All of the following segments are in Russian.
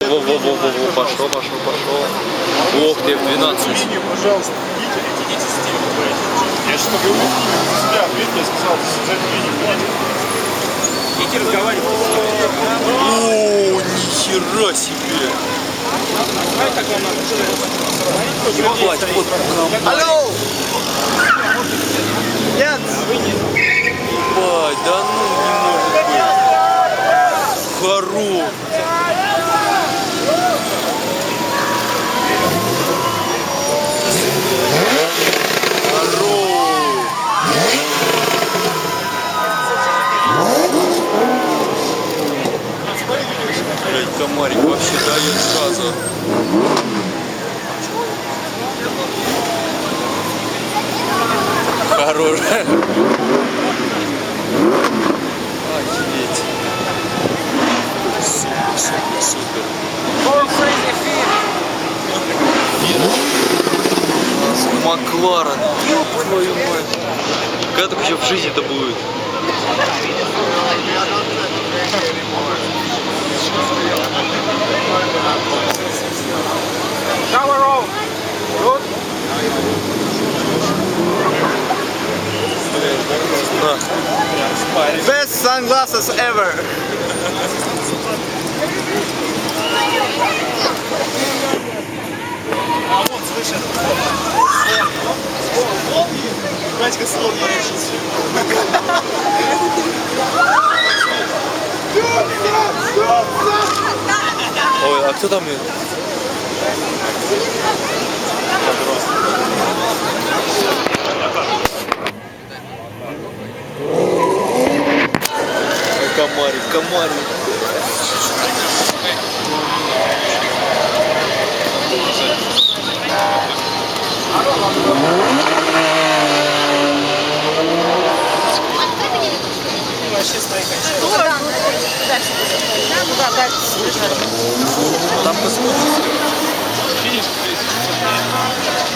Во-во-во-во, пошло, пошло, пошло. Ох ты, в 12. Меню, пожалуйста, идите, идите с тем Я же поговорю с себя, видите, я сказал, создать меню, идите. Разговаривать. О, нихера себе. Ебать, вот Алло! Нет! Ебать, да ну не может быть. Хорош. Хорош. Блять, комарик вообще дает сразу. Хорош. Офигеть. Супер, супер, супер. Макларен. Твою мать. Когда так вообще в жизни это будет? Best sunglasses ever! А вот, слышишь? Батька слон я решил Ой, а кто там? Ой, Комарик, комарик. Там посмотрите.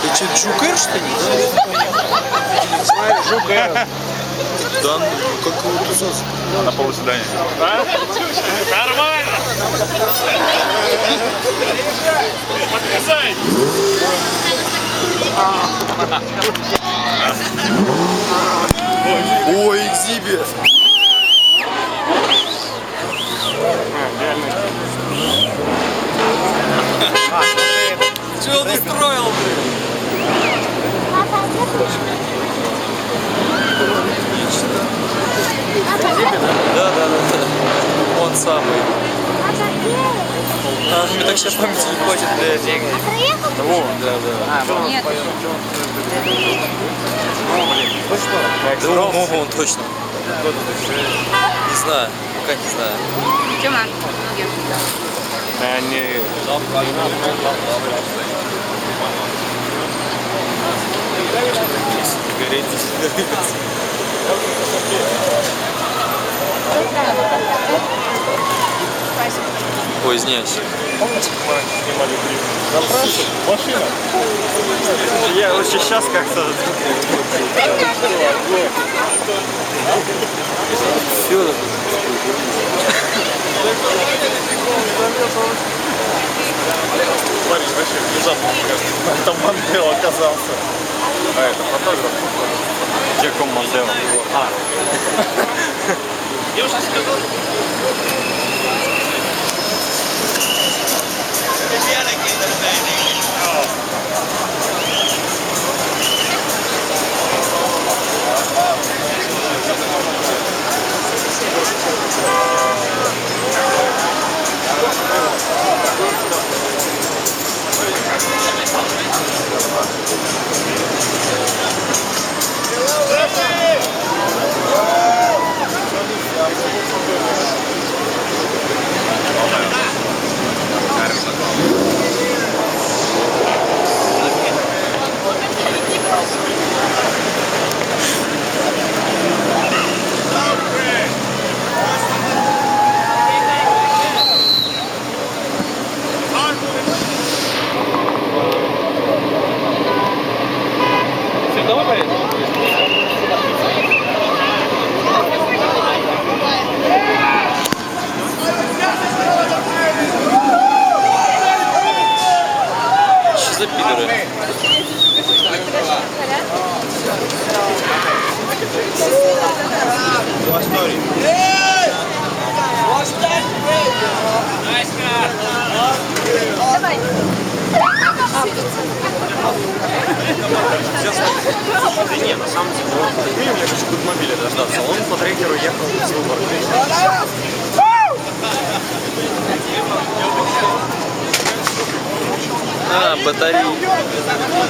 Ты что, Джукер, что ли? Жука. Да, ну, как тусовка. На полусвидания. А? Нормально! Подвязай! Ой, экзибит. Что он устроил, блин? Да, да, да, да. Он самый. А, мне так сейчас память не хватит, блядь. Ну, да, да. Нет. Да, ну, он точно. Не знаю, пока не знаю. Тёма. Они... Ой, извиняюсь. Помните, мы снимали клип? На трассе? Машина. Я вот сейчас как-то... Федор. Смотри, вообще внезапно там Мандел оказался. А это фотограф? Яком Мандел. А. Я уже сказал. Viviana gave them a bad Да не, на самом деле, вот, я хочу в мобиле дождаться. Он по трекеру ехал с выбором. А, батареи.